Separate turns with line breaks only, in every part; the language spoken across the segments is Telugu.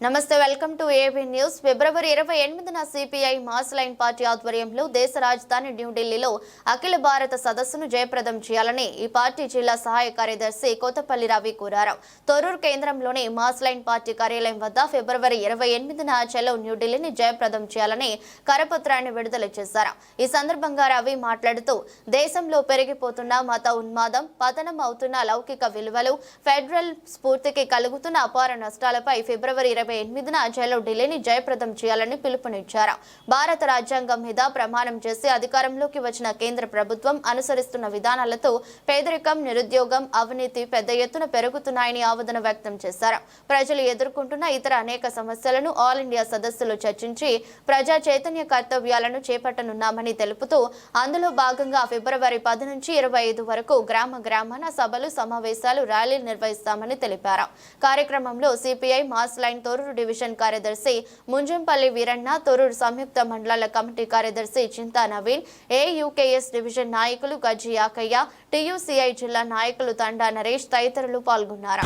నమస్తే వెల్కమ్ టు ఏబీ న్యూస్. ఫిబ్రవరి ఇరవై ఎనిమిదిన సిపిఐ మాస్ లైన్ పార్టీ ఆధ్వర్యంలో దేశ రాజధాని న్యూఢిల్లీలో అఖిల భారత సదస్సును జయప్రదం చేయాలని ఈ పార్టీ జిల్లా సహాయ కార్యదర్శి కోతపల్లి రవి కోరారు. తొర్రూరు కేంద్రంలోని మాస్ లైన్ పార్టీ కార్యాలయం వద్ద ఫిబ్రవరి ఇరవై ఎనిమిదిన చెలో న్యూఢిల్లీని జయప్రదం చేయాలని కరపత్రాన్ని విడుదల చేశారు. ఈ సందర్భంగా రవి మాట్లాడుతూ దేశంలో పెరిగిపోతున్న మత ఉన్మాదం పతనం అవుతున్న లౌకిక విలువలు ఫెడరల్ స్ఫూర్తికి కలుగుతున్న అపార నష్టాలపై ఫిబ్రవరి ఇరవై ఇరవై ఎనిమిదిన జైల్లో ఢిల్లీని జయప్రదం చేయాలని పిలుపునిచ్చారు. భారత రాజ్యాంగం మీద ప్రమాణం చేసి అధికారంలోకి వచ్చిన కేంద్ర ప్రభుత్వం అనుసరిస్తున్న విధానాలతో పేదరికం నిరుద్యోగం అవినీతి పెద్ద ఎత్తున పెరుగుతున్నాయని ఆవేదన వ్యక్తం చేశారు. ప్రజలు ఎదుర్కొంటున్న ఇతర అనేక సమస్యలను ఆల్ ఇండియా సదస్సులో చర్చించి ప్రజా చైతన్య కర్తవ్యాలను చేపట్టనున్నామని తెలుపుతూ అందులో భాగంగా ఫిబ్రవరి పది నుంచి ఇరవై ఐదు వరకు గ్రామ గ్రామాన సభలు సమావేశాలు ర్యాలీలు నిర్వహిస్తామని తెలిపారు. కార్యక్రమంలో సిపిఐ మాస్ లైన్తో తొర్రూరు డివిజన్ కార్యదర్శి ముంజంపల్లి వీరన్న తొర్రూరు సంయుక్త మండలాల కమిటీ కార్యదర్శి చింతా నవీన్ ఏయుకేఎస్ డివిజన్ నాయకులు గజ్జి యాకయ్య టీయూసీఐ జిల్లా నాయకులు తండా నరేష్ తదితరులు పాల్గొన్నారు.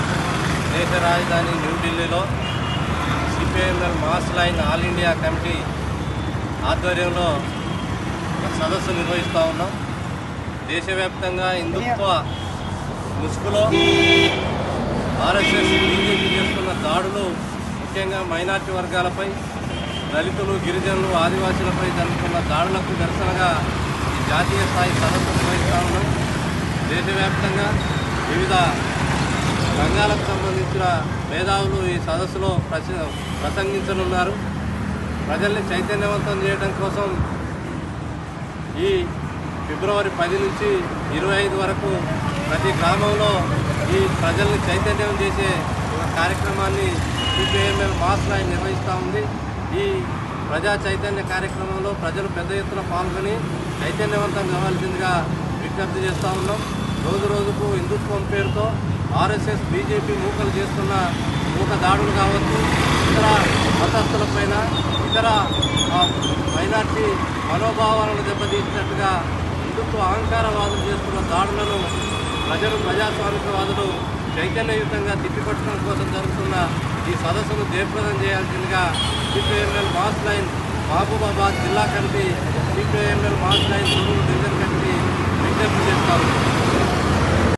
దేశ రాజధాని న్యూఢిల్లీలో CPIML mass line all India committee ఆధ్వర్యంలో సదస్సు నిర్వహిస్తూ ఉన్నాం. దేశవ్యాప్తంగా హిందుత్వ ముసుగులో ఆర్ఎస్ఎస్ బీజేపీ చేస్తున్న దాడులు ముఖ్యంగా మైనార్టీ వర్గాలపై దళితులు గిరిజనులు ఆదివాసులపై జరుగుతున్న దాడులకు నిరసనగా ఈ జాతీయ స్థాయి సదస్సు నిర్వహిస్తూ ఉన్నాం దేశవ్యాప్తంగా వివిధ రంగాలకు సంబంధించిన మేధావులు ఈ సదస్సులో ప్రసంగించనున్నారు. ప్రజల్ని చైతన్యవంతం చేయడం కోసం ఈ ఫిబ్రవరి పది నుంచి ఇరవై ఐదు వరకు ప్రతి గ్రామంలో ఈ ప్రజల్ని చైతన్యం చేసే ఒక కార్యక్రమాన్ని సిపిఐఎంఎల్ మాస్ లైన్ నిర్వహిస్తూ ఉంది. ఈ ప్రజా చైతన్య కార్యక్రమంలో ప్రజలు పెద్ద ఎత్తున పాల్గొని చైతన్యవంతం కావాల్సిందిగా విజ్ఞప్తి చేస్తూ ఉన్నాం. రోజు రోజుకు హిందుత్వం పేరుతో ఆర్ఎస్ఎస్ బీజేపీ మూకలు చేస్తున్న మూక దాడులు కావచ్చు ఇతర మతస్థులపైన ఇతర మైనార్టీ మనోభావాలను దెబ్బతీసినట్టుగా హిందుత్వ అహంకారవాదులు చేస్తున్న దాడులను ప్రజలు ప్రజాస్వామికవాదులు చైతన్యయుతంగా తిప్పికొట్టడం కోసం జరుగుతున్న ఈ సదస్సును జయప్రదం చేయాల్సిందిగా సిపిఐఎంఎల్ మాస్ లైన్ మహబూబాబాద్ జిల్లా committee CPIML mass line Torrur division committee విజ్ఞప్తి చేస్తారు.